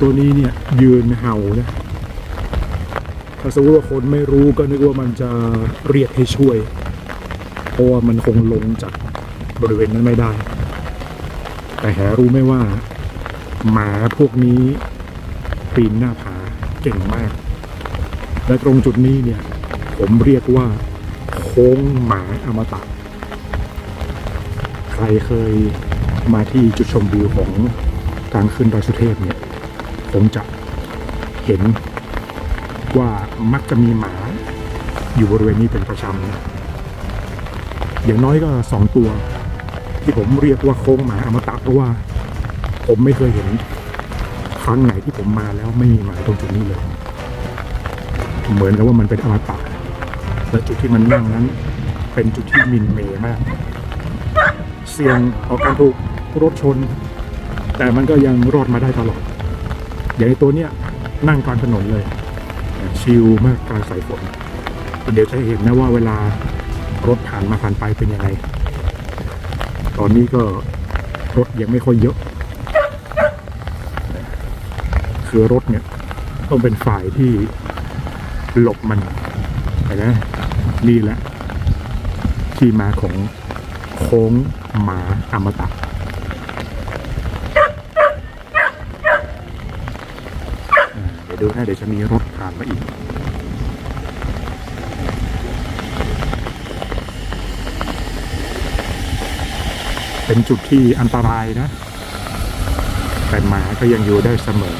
ตัวนี้เนี่ยยืนเห่านะถ้าสมมติว่าคนไม่รู้ก็นึกว่ามันจะเรียกให้ช่วย เพราะว่ามันคงลงจากบริเวณนั้นไม่ได้ แต่แหรู้ไหมว่า หมาพวกนี้ปีนหน้าผาเก่งมาก และตรงจุดนี้เนี่ย ผมเรียกว่า โค้งหมาอมตะ ใครเคยมาที่จุดชมวิวของทางขึ้นดอยสุเทพเนี่ย คงจะเห็นว่ามักจะมีหมาอยู่บริเวณนี้เป็นประจำนะอย่างน้อยก็สองตัว ที่ผมเรียกว่าโค้งหมาอมตะเพราะว่า ผมไม่เคยเห็นครั้งไหนที่ผมมาแล้วไม่มีหมาตรงจุดนี้เลย เหมือนกับว่ามันเป็นอมตะและจุดที่มันนั่งนั้น เป็นจุดที่มินเมย์มาก เสี่ยงต่อการถูกรถชน แต่มันก็ยังรอดมาได้ตลอด อย่างตัวเนี้ยนั่งกลางถนนเลยชิลมากกลางสายฝนเดี๋ยวจะเห็นนะว่าเวลารถผ่านมาผ่านไปเป็นยังไง ตอนนี้ก็รถยังไม่ค่อยเยอะ คือรถเนี่ยต้องเป็นฝ่ายที่หลบมันนไหมนี่แหละที่มาของโค้งหมาอมตะ เดี๋ยวดูนะเดี๋ยวจะมีรถผ่านมาอีกเป็นจุดที่อันตรายนะ แต่หมาก็ยังอยู่ได้เสมอ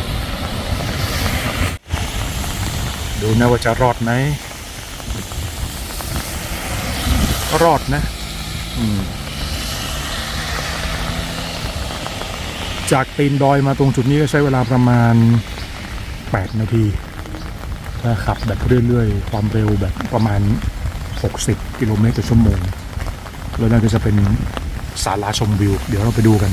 ดูนะว่าจะรอดไหมรอดนะ จากตีนดอยมาตรงจุดนี้ก็ใช้เวลาประมาณ 8 นาที ถ้าขับแบบเรื่อยๆ ความเร็วแบบประมาณ 60 กิโลเมตรต่อชั่วโมง แล้วนั่นก็จะเป็นศาลาชมวิว เดี๋ยวเราไปดูกัน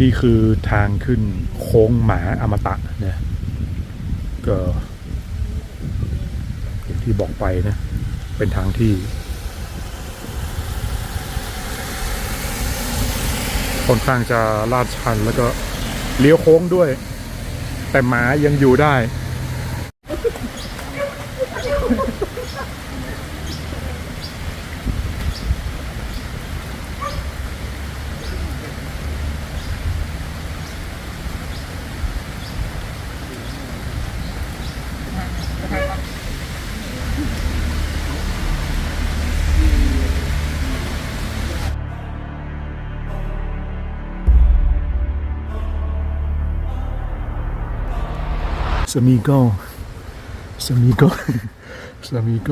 นี่คือทางขึ้นโค้งหมาอมตะเนี่ยก็อย่างที่บอกไปนะ เป็นทางที่ค่อนข้างจะลาดชันแล้วก็เลี้ยวโค้งด้วย แต่หมายังอยู่ได้ สมีโ